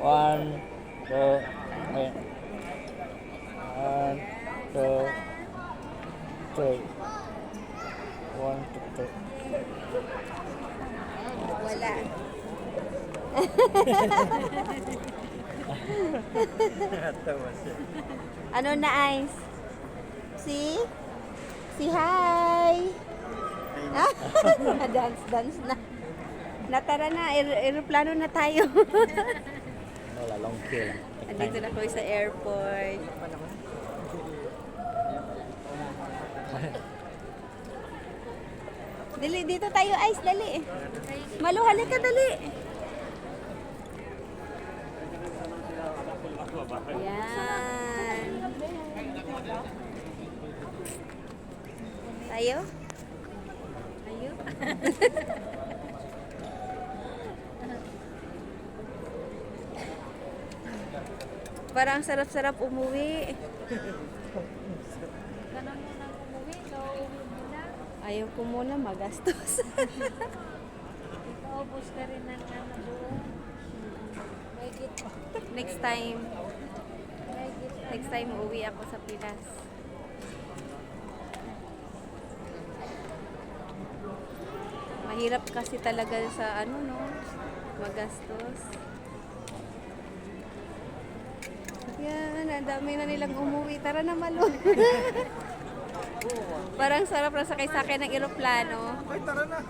One, two, wait. One, two, three. One, two, three. Wala. Ano na, Ice? See? Si hi! dance, dance na. Natara na, aer aeroplano na tayo. Wala, long queue lang. Andito na kami sa airport. Dali, dito tayo, Ice, dali. Malu, halika, dali. Yan. Tayo? Tayo? Parang sarap-sarap umuwi. Ganun mo nang umuwi, so uwi mo na. Ayaw ko muna magastos. Ikaubos ka rin ng ano doon. Next time, next time uwi ako sa Pinas. Mahirap kasi talaga sa ano no, magastos. Yan, ang dami na nilang umuwi. Tara na malo. Parang sarap na sakay-sakay ng eroplano. Ay, tara na.